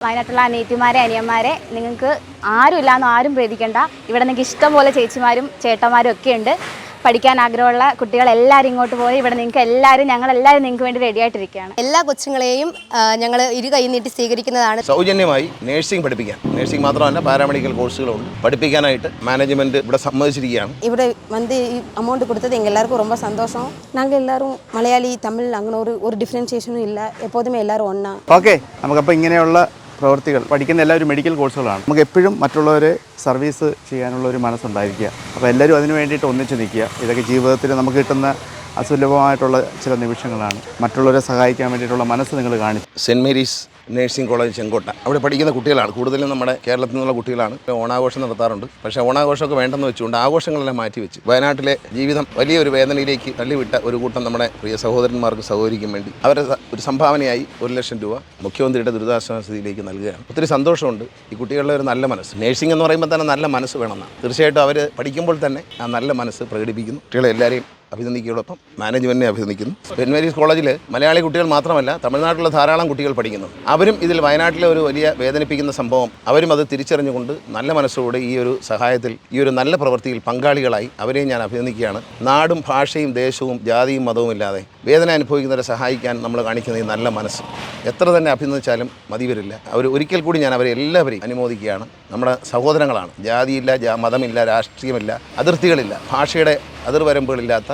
വയനാട്ടിലുള്ള അനിയത്തിമാരെ അനിയന്മാരെ നിങ്ങൾക്ക് ആരും ഇല്ലാന്ന് ആരും പേടിക്കണ്ട ഇവിടെ നിങ്ങൾക്ക് ഇഷ്ടം പോലെ ചേച്ചിമാരും ചേട്ടന്മാരും ഒക്കെ ഉണ്ട് പഠിക്കാൻ ആഗ്രഹമുള്ള കുട്ടികളെല്ലാവരും ഇങ്ങോട്ട് പോയി ഇവിടെ നിങ്ങൾക്ക് എല്ലാവരും ഞങ്ങൾ എല്ലാവരും നിങ്ങൾക്ക് വേണ്ടി റെഡി ആയിട്ടിരിക്കുകയാണ് എല്ലാ കൊച്ചുങ്ങളെയും ഞങ്ങൾ ഇരു കൈ നീട്ടി സ്വീകരിക്കുന്നതാണ് സൗജന്യമായി നേഴ്സിംഗ് പഠിപ്പിക്കാൻ നേഴ്സിംഗ് മാത്രമല്ല പാരാമെഡിക്കൽ കോഴ്സുകളുണ്ട് പഠിപ്പിക്കാനായിട്ട് മാനേജ്മെന്റ് ഇവിടെ സമ്മതിച്ചിരിക്കുകയാണ് ഇവിടെ வந்து அமௌண்ட் கொடுத்தது எங்கள் எல்லாருக்கும் ரொம்ப சந்தோஷம் நாங்கள் எல்லாரும் மலையாளி தமிழ் அங்கே ஒரு ஒரு டிஃப்ரென்சியேஷனும் இல்லை எப்போதுமே எல்லாரும் ஒன்றா ഓക്കെ നമുക്കപ്പോൾ ഇങ്ങനെയുള്ള പ്രവൃത്തികൾ പഠിക്കുന്ന എല്ലാവരും മെഡിക്കൽ കോഴ്സുകളാണ് നമുക്ക് എപ്പോഴും മറ്റുള്ളവരെ സർവീസ് ചെയ്യാനുള്ള ഒരു മനസ്സുണ്ടായിരിക്കുക. അപ്പോൾ എല്ലാവരും അതിന് വേണ്ടിയിട്ട് ഒന്നിച്ച് നിൽക്കുക. ഇതൊക്കെ ജീവിതത്തിൽ നമുക്ക് കിട്ടുന്ന അസുലഭമായിട്ടുള്ള ചില നിമിഷങ്ങളാണ്. മറ്റുള്ളവരെ സഹായിക്കാൻ വേണ്ടിയിട്ടുള്ള മനസ്സ് നിങ്ങൾ കാണിച്ചു. Saint Mary's nursing college Chenkotta. അവിടെ പഠിക്കുന്ന കുട്ടികളാണ്. കൂടുതലും നമ്മുടെ കേരളത്തിൽ നിന്നുള്ള കുട്ടികളാണ്. ഓണാഘോഷം നടത്താറുണ്ട്. പക്ഷേ ഓണാഘോഷമൊക്കെ വേണ്ടെന്ന് വെച്ചുകൊണ്ട് ആഘോഷങ്ങളെല്ലാം മാറ്റി വെച്ച് വയനാട്ടിലെ ജീവിതം വലിയൊരു വേദനയിലേക്ക് തള്ളിവിട്ട ഒരു കൂട്ടം നമ്മുടെ പ്രിയ സഹോദരന്മാർക്ക് സഹോദരിക്കും വേണ്ടി അവരെ ഒരു സംഭാവനയായി ഒരു ലക്ഷം രൂപ മുഖ്യമന്ത്രിയുടെ ദുരിതാശ്വാസത്തിലേക്ക് നൽകുകയാണ്. ഒത്തിരി സന്തോഷമുണ്ട്. ഈ കുട്ടികളുടെ ഒരു നല്ല മനസ്സ്. നേഴ്സിംഗ് എന്ന് പറയുമ്പോൾ തന്നെ നല്ല മനസ്സ് വേണമെന്നാണ്. തീർച്ചയായിട്ടും അവർ പഠിക്കുമ്പോൾ തന്നെ ആ നല്ല മനസ്സ് പ്രകടിപ്പിക്കുന്നു. കുട്ടികളെ എല്ലാവരെയും അഭിനന്ദിക്കുകയോടൊപ്പം മാനേജ്മെന്റിനെ അഭിനന്ദിക്കുന്നു. സെന്റ് മേരീസ് കോളേജിൽ മലയാളി കുട്ടികൾ മാത്രമല്ല തമിഴ്നാട്ടിലെ ധാരാളം കുട്ടികൾ പഠിക്കുന്നു. അവരും ഇതിൽ വയനാട്ടിലെ ഒരു വലിയ വേദനിപ്പിക്കുന്ന സംഭവം. അവരും അത് തിരിച്ചറിഞ്ഞുകൊണ്ട് നല്ല മനസ്സോടെ ഈ ഒരു സഹായത്തിൽ ഈ ഒരു നല്ല പ്രവൃത്തിയിൽ പങ്കാളികളായി അവരെയും ഞാൻ അഭിനന്ദിക്കുകയാണ്. നാടും ഭാഷയും ദേശവും ജാതിയും മതവും ഇല്ലാതെ വേദന അനുഭവിക്കുന്നവരെ സഹായിക്കാൻ നമ്മൾ കാണിക്കുന്ന ഈ നല്ല മനസ്സ്. എത്ര തന്നെ അഭിനന്ദിച്ചാലും മതി വരില്ല. അവർ ഒരിക്കൽ കൂടി ഞാൻ അവരെ എല്ലാവരെയും അനുമോദിക്കുകയാണ്. നമ്മുടെ സഹോദരങ്ങളാണ്. ജാതിയില്ല മതമില്ല രാഷ്ട്രീയമില്ല അതിർത്തികളില്ല ഭാഷയുടെ അതിർവരമ്പുകളില്ലാത്ത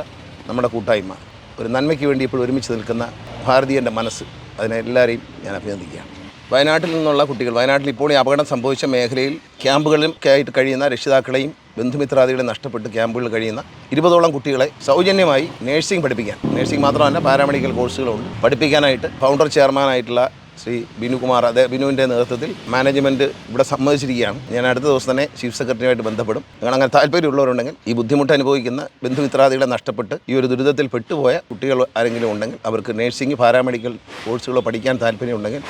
നമ്മുടെ കൂട്ടായ്മ. ഒരു നന്മയ്ക്ക് വേണ്ടി ഇപ്പോൾ ഒരുമിച്ച് നിൽക്കുന്ന ഭാരതീയന്റെ മനസ്സ്. അതിനെ എല്ലാവരെയും ഞാൻ അഭിനന്ദിക്കുകയാണ്. വയനാട്ടിൽ നിന്നുള്ള കുട്ടികൾ വയനാട്ടിൽ ഇപ്പോൾ ഈ അപകടം സംഭവിച്ച മേഖലയിൽ ക്യാമ്പുകളിലും ആയിട്ട് കഴിയുന്ന രക്ഷിതാക്കളെയും ബന്ധുമിത്രാദികളെ നഷ്ടപ്പെട്ട് ക്യാമ്പുകളിൽ കഴിയുന്ന ഇരുപതോളം കുട്ടികളെ സൗജന്യമായി നേഴ്സിംഗ് പഠിപ്പിക്കാൻ നേഴ്സിംഗ് മാത്രമല്ല പാരാമെഡിക്കൽ കോഴ്സുകളുണ്ട്. പഠിപ്പിക്കാനായിട്ട് ഫൗണ്ടർ ചെയർമാനായിട്ടുള്ള ശ്രീ ബിനുകുമാർ അതെ ബിനുവിന്റെ നേതൃത്വത്തിൽ മാനേജ്മെന്റ് ഇവിടെ സമ്മതിച്ചിരിക്കുകയാണ്. ഞാൻ അടുത്ത ദിവസം തന്നെ ചീഫ് സെക്രട്ടറിയുമായിട്ട് ബന്ധപ്പെടും. നിങ്ങൾ അങ്ങനെ താല്പര്യമുള്ളവരുണ്ടെങ്കിൽ ഈ ബുദ്ധിമുട്ട് അനുഭവിക്കുന്ന ബന്ധുമിത്രാദികളെ നഷ്ടപ്പെട്ട് ഈ ഒരു ദുരിതത്തിൽ പെട്ടുപോയ കുട്ടികൾ ആരെങ്കിലും ഉണ്ടെങ്കിൽ അവർക്ക് നഴ്സിംഗ് പാരാമെഡിക്കൽ കോഴ്സുകളോ പഠിക്കാൻ താല്പര്യമുണ്ടെങ്കിൽ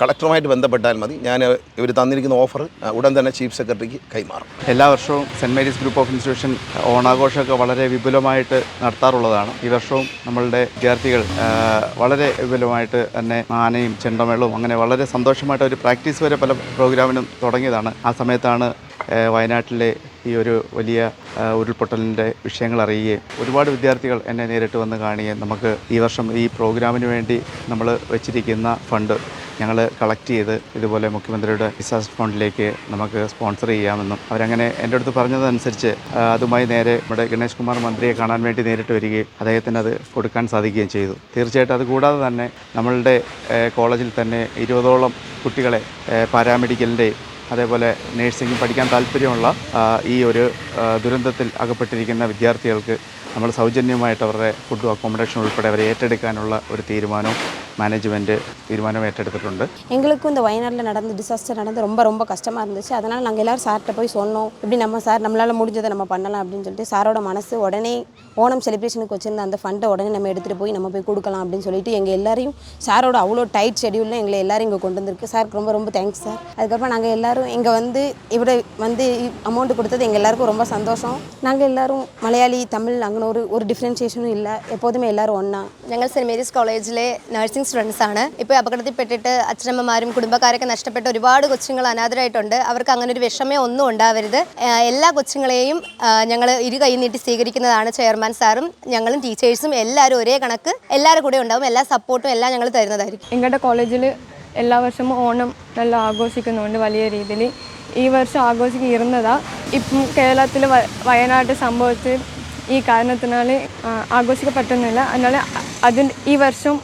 കളക്ടറുമായിട്ട് ബന്ധപ്പെട്ടാൽ മതി. ഞാൻ ഇവർ തന്നിരിക്കുന്ന ഓഫർ ഉടൻ തന്നെ ചീഫ് സെക്രട്ടറിക്ക് കൈമാറും. എല്ലാ വർഷവും saint Mary's group of institution ഓണാഘോഷമൊക്കെ വളരെ വിപുലമായിട്ട് നടത്താറുള്ളതാണ്. ഈ വർഷവും നമ്മളുടെ വിദ്യാർത്ഥികൾ വളരെ വിപുലമായിട്ട് തന്നെ ആനയും ചെണ്ടമേളവും അങ്ങനെ വളരെ സന്തോഷമായിട്ട് ഒരു പ്രാക്ടീസ് വരെ പല പ്രോഗ്രാമിനും തുടങ്ങിയതാണ്. ആ സമയത്താണ് വയനാട്ടിലെ ഈ ഒരു വലിയ ഉരുൾപൊട്ടലിന്റെ വിഷയങ്ങൾ അറിയുകയും ഒരുപാട് വിദ്യാർത്ഥികൾ എന്നെ നേരിട്ട് വന്ന് കാണുകയും നമുക്ക് ഈ വർഷം ഈ പ്രോഗ്രാമിന് വേണ്ടി നമ്മൾ വെച്ചിരിക്കുന്ന ഫണ്ട് ഞങ്ങൾ കളക്ട് ചെയ്ത് ഇതുപോലെ മുഖ്യമന്ത്രിയുടെ ഡിസാസ്റ്റർ ഫണ്ടിലേക്ക് നമുക്ക് സ്പോൺസർ ചെയ്യാമെന്നും അവരങ്ങനെ എന്റെ അടുത്ത് പറഞ്ഞതനുസരിച്ച് അതുമായി നേരെ നമ്മുടെ ഗണേഷ് കുമാർ മന്ത്രിയെ കാണാൻ വേണ്ടി നേരിട്ട് വരികയും അദ്ദേഹത്തിന് അത് കൊടുക്കാൻ സാധിക്കുകയും ചെയ്തു. തീർച്ചയായിട്ടും അതുകൂടാതെ തന്നെ നമ്മളുടെ കോളേജിൽ തന്നെ ഇരുപതോളം കുട്ടികളെ പാരാമെഡിക്കലിന്റെ അതേപോലെ നേഴ്സിംഗ് പഠിക്കാൻ താല്പര്യമുള്ള ഈ ഒരു ദുരന്തത്തിൽ അകപ്പെട്ടിരിക്കുന്ന വിദ്യാർത്ഥികൾക്ക് നമ്മൾ സൗജന്യമായിട്ട് അവരുടെ ഫുഡും അക്കോമഡേഷൻ ഉൾപ്പെടെ അവരെ ഏറ്റെടുക്കാനുള്ള ഒരു തീരുമാനവും മാനേജ്മെൻറ്റ് തീരുമാനം ഏറ്റെടുത്തിട്ടുണ്ട് எங்களுக்கும் இந்த வயநாட்டில் நடந்த டிசாஸ்டர் நடந்து ரொம்ப ரொம்ப கஷ்டமாக இருந்துச்சு அதனால் நாங்கள் எல்லோரும் சார்கிட்ட போய் சொன்னோம் இப்படி நம்ம சார் நம்மளால் முடிஞ்சதை நம்ம பண்ணலாம் அப்படின்னு சொல்லிட்டு சாரோட மனசு உடனே ஓணம் செலிப்ரேஷனுக்கு வச்சிருந்த அந்த ஃபண்டை உடனே நம்ம எடுத்துகிட்டு போய் நம்ம போய் கொடுக்கலாம் அப்படின்னு சொல்லிட்டு எங்கள் எல்லாரையும் சாரோட அவ்வளோ டைட் ஷெடியூலில் எங்களை எல்லாரும் இங்கே கொண்டு வந்திருக்கு சாருக்கு ரொம்ப ரொம்ப தேங்க்ஸ் சார் அதுக்கப்புறம் நாங்கள் எல்லாரும் இங்கே வந்து ഇവിടെ வந்து அமௌண்ட் கொடுத்தது எங்கள் எல்லாருக்கும் ரொம்ப சந்தோஷம் நாங்கள் எல்லாரும் மலையாளி தமிழ் அங்கே ஒரு ஒரு டிஃப்ரென்சியேஷனும் இல்லை எப்போதுமே எல்லாரும் ஒன்றா ഞങ്ങൾ സെൻറ് മേരീസ് കോളേജിലെ നഴ്സിംഗ് സ്റ്റുഡൻസ് ആണ്. ഇപ്പോൾ അപകടത്തിൽപ്പെട്ടിട്ട് അച്ഛനമ്മമാരും കുടുംബക്കാരൊക്കെ നഷ്ടപ്പെട്ട ഒരുപാട് കൊച്ചുങ്ങൾ അനാഥരായിട്ടുണ്ട്. അവർക്ക് അങ്ങനെ ഒരു വിഷമേ ഒന്നും ഉണ്ടാവരുത്. എല്ലാ കൊച്ചുങ്ങളെയും ഞങ്ങൾ ഇരു കൈ നീട്ടി സ്വീകരിക്കുന്നതാണ് ചെയർമാൻ സാറും ഞങ്ങളും ടീച്ചേഴ്സും എല്ലാവരും ഒരേ കണക്ക്. എല്ലാവരും കൂടെ ഉണ്ടാവും. എല്ലാ സപ്പോർട്ടും എല്ലാം ഞങ്ങൾ തരുന്നതായിരിക്കും. ഞങ്ങളുടെ കോളേജിൽ എല്ലാ വർഷവും ഓണം നല്ല ആഘോഷിക്കുന്നുണ്ട് വലിയ രീതിയിൽ ഈ വർഷം ആഘോഷിക്കുന്നതാ ഇപ്പം കേരളത്തിൽ വയനാട് സംഭവത്തിൽ ഈ കാരണത്തിനാൽ ആഘോഷിക്കാൻ പറ്റുന്നില്ല അതിനാൽ അതിന്റെ ഈ വർഷം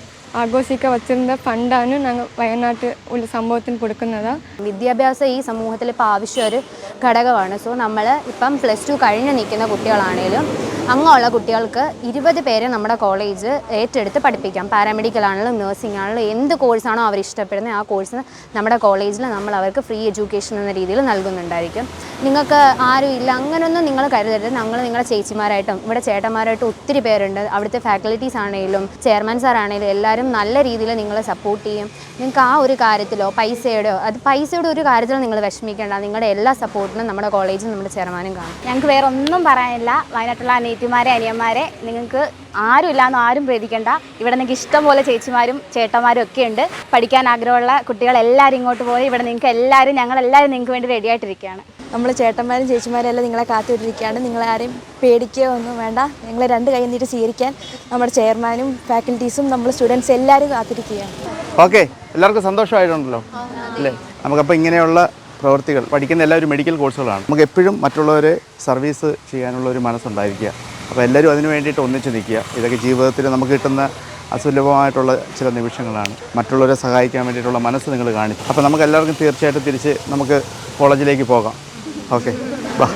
ആഘോഷിക്കാൻ വച്ചിരുന്ന ഫണ്ടാണ് ഞങ്ങൾ വയനാട്ട് ഉള്ള സംഭവത്തിന് കൊടുക്കുന്നത്. വിദ്യാഭ്യാസം ഈ സമൂഹത്തിൽ ഇപ്പോൾ ആവശ്യം ഒരു ഘടകമാണ്. സോ നമ്മൾ ഇപ്പം പ്ലസ് ടു കഴിഞ്ഞ് നിൽക്കുന്ന കുട്ടികളാണേലും അങ്ങുള്ള കുട്ടികൾക്ക് ഇരുപത് പേരെ നമ്മുടെ കോളേജ് ഏറ്റെടുത്ത് പഠിപ്പിക്കാം. പാരാമെഡിക്കൽ ആണെങ്കിലും നഴ്സിംഗ് ആണെങ്കിലും എന്ത് കോഴ്സാണോ അവർ ഇഷ്ടപ്പെടുന്നത് ആ കോഴ്സ് നമ്മുടെ കോളേജിൽ നമ്മൾ അവർക്ക് ഫ്രീ എഡ്യൂക്കേഷൻ എന്ന രീതിയിൽ നൽകുന്നുണ്ടായിരിക്കും. നിങ്ങൾക്ക് ആരും ഇല്ല അങ്ങനെയൊന്നും നിങ്ങൾ കരുതരുത്. ഞങ്ങൾ നിങ്ങളുടെ ചേച്ചിമാരായിട്ടും ഇവിടെ ചേട്ടന്മാരായിട്ടും ഒത്തിരി പേരുണ്ട്. അവിടുത്തെ ഫാക്കൽറ്റീസ് ആണെങ്കിലും ചെയർമാൻ സാറാണെങ്കിലും എല്ലാവരും നല്ല രീതിയിൽ നിങ്ങളെ സപ്പോർട്ട് ചെയ്യും. നിങ്ങൾക്ക് ആ ഒരു കാര്യത്തിലോ പൈസയുടെയോ അത് പൈസയുടെ ഒരു കാര്യത്തിലോ നിങ്ങൾ വിഷമിക്കേണ്ട. നിങ്ങളുടെ എല്ലാ സപ്പോർട്ടിനും നമ്മുടെ കോളേജും നമ്മുടെ ചെയർമാനും കാണും. ഞങ്ങൾക്ക് വേറെ ഒന്നും പറയാനില്ല. വയനാട്ടിലുള്ള അനിയത്തിമാരെ അനിയന്മാരെ നിങ്ങൾക്ക് ആരും ഇല്ലാന്ന് ആരും പേടിക്കേണ്ട ഇവിടെ നിങ്ങൾക്ക് ഇഷ്ടം പോലെ ചേച്ചിമാരും ചേട്ടന്മാരും ഒക്കെ ഉണ്ട്. പഠിക്കാൻ ആഗ്രഹമുള്ള കുട്ടികളെല്ലാവരും ഇങ്ങോട്ട് പോയി. ഇവിടെ നിങ്ങൾക്ക് എല്ലാവരും ഞങ്ങളെല്ലാവരും നിങ്ങൾക്ക് വേണ്ടി റെഡി ആയിട്ടിരിക്കുകയാണ്. നമ്മൾ ചേട്ടന്മാരും ചേച്ചിമാരും എല്ലാം നിങ്ങളെ കാത്തുകൊണ്ടിരിക്കുകയാണ് നിങ്ങളാരെയും പേടിക്കുകയോ ഒന്നും വേണ്ട. നിങ്ങളെ രണ്ട് കൈ നീട്ടി സ്വീകരിക്കാൻ നമ്മുടെ ചെയർമാനും ഫാക്കൽറ്റീസും നമ്മൾ സ്റ്റുഡൻസ് എല്ലാവരും കാത്തിരിക്കുകയാണ്. ഓക്കെ. എല്ലാവർക്കും സന്തോഷമായിട്ടുണ്ടല്ലോ? അല്ലേ? നമുക്കപ്പോൾ ഇങ്ങനെയുള്ള പ്രവൃത്തികൾ പഠിക്കുന്ന എല്ലാവരും മെഡിക്കൽ കോഴ്സുകളാണ്. നമുക്ക് എപ്പോഴും മറ്റുള്ളവരെ സർവീസ് ചെയ്യാനുള്ള ഒരു മനസ്സുണ്ടായിരിക്കുക. അപ്പോൾ എല്ലാവരും അതിനു വേണ്ടിയിട്ട് ഒന്നിച്ച് നിൽക്കുക. ഇതൊക്കെ ജീവിതത്തിൽ നമുക്ക് കിട്ടുന്ന അസുലഭമായിട്ടുള്ള ചില നിമിഷങ്ങളാണ്. മറ്റുള്ളവരെ സഹായിക്കാൻ വേണ്ടിയിട്ടുള്ള മനസ്സ് നിങ്ങൾ കാണിച്ചു. അപ്പോൾ നമുക്ക് എല്ലാവർക്കും തീർച്ചയായിട്ടും തിരിച്ച് നമുക്ക് കോളേജിലേക്ക് പോകാം. ഓക്കെ. ബാ.